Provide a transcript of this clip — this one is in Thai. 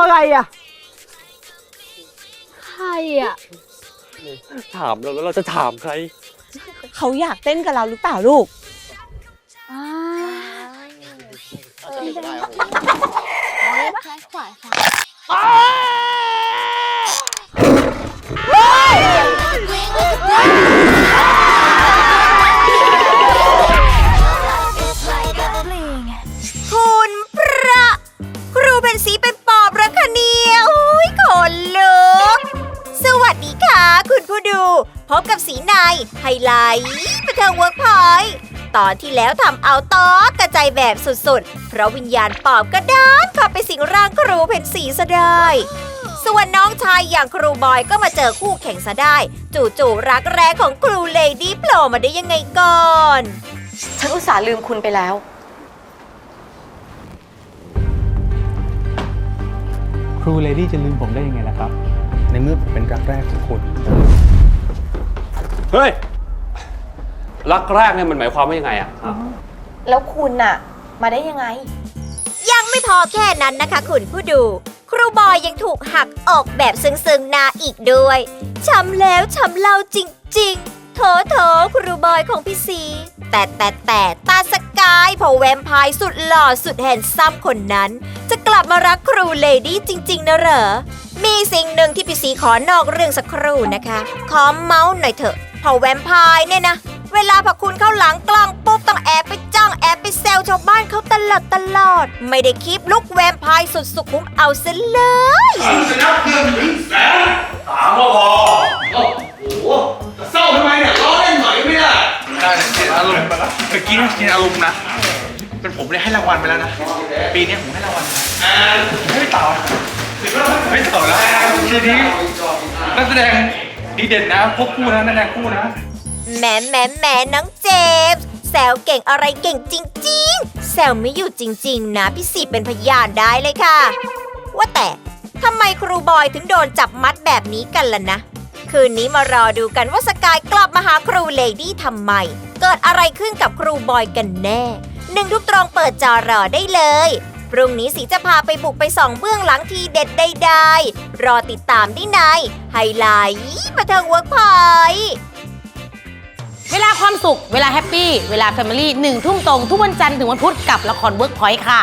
ยตัวอะไรอะ ใครอะ ถามเราแล้วเราจะถามใคร เขาอยากเต้นกับเราหรือเปล่าลูกอ่าได้ซ้ายขวาซ้ ผู้ดูพบกับสีใน ไฮไลท์ประเทิงเวิร์กพอยต์ตอนที่แล้วทำเอาตอกระจายแบบสุดๆ เพราะวิญญาณปอบก็ด้านเข้าไปสิงร่างครูเพนสีซะได้ ส่วนน้องชายอย่างครูบอยก็มาเจอคู่แข่งซะได้ จู่ๆรักแร้ของครูเลดี้โผล่มาได้ยังไงก่อน ฉันอุตส่าห์ลืมคุณไปแล้วครูเลดี้จะลืมผมได้ยังไงล่ะครับ ในเมื่อผมเป็นรักแรกของคุณ เฮ้ย รักแรกเนี่ยมันหมายความว่ายังไงอะอะแล้วคุณน่ะ มาได้ยังไง ยังไม่พอแค่นั้นนะคะคุณผู้ดู ครูบอยยังถูกหักออกแบบซึ้งๆหนาอีกด้วย ช้ำแล้วช้ำเล่าจริงๆ โถโถครูบอยของพี่สีแต่แต่แต่ตาสกายพอแวมไพร์สุดหล่อสุดแฮนซัมคนนั้น จะกลับมารักครูเลดี้จริง ๆ นะเหรอ มีสิ่งหนึ่งที่พี่สีขอนอกเรื่องสักครู่นะคะ ขอเมาส์หน่อยเถอะ พอแวมไพร์เนี่ยนะ เวลาพอคุณเข้าหลังกล้องปุ๊บต้องแอบไปจ้องแอบไปแซวชาวบ้านเขาตลอดตลอด ไม่ได้คลิปลุกแวมไพร์สุดสุขุมเอาซะเลยถามว่าพอโอ้โหจะเศร้าทำไมเนี่ยล้อเล่นหน่อยไม่ได้ได้เกินอารมณ์เมื่อกี้เนี่ยกินอารมณ์นะเป็นผมเลยให้รางวัลไปแล้วนะ ปีนี้ผมให้รางวัลไม่เต่าไม่เต่าแล้วทีนี้นักแสดง ดีเด่นนะพวกคู่นะนักแสดงคู่นะ แหมแหมแหมน้องเจมส์แซวเก่งอะไรเก่งจริงๆ แซวไม่อยู่จริง ๆ นะพี่สีเป็นพยานได้เลยค่ะ ว่าแต่ทำไมครูบอยถึงโดนจับมัดแบบนี้กันล่ะนะ คืนนี้มารอดูกันว่าสกายกลับมาหาครูเลดี้ทำไม เกิดอะไรขึ้นกับครูบอยกันแน่ หนึ่งทุกตรงเปิดจอรอได้เลย พรุ่งนี้สีจะพาไปบุกไปส่องเบื้องหลังทีเด็ดใดๆ รอติดตามได้ในไฮไลท์มาเทิงเวิร์กพอยต์เวลาความสุข เวลาแฮปปี้ เวลาแฟมิลี่หนึ่งทุ่มตรง ทุกวันจันทร์ถึงวันพุธกับละครเวิร์กพอยต์ค่ะ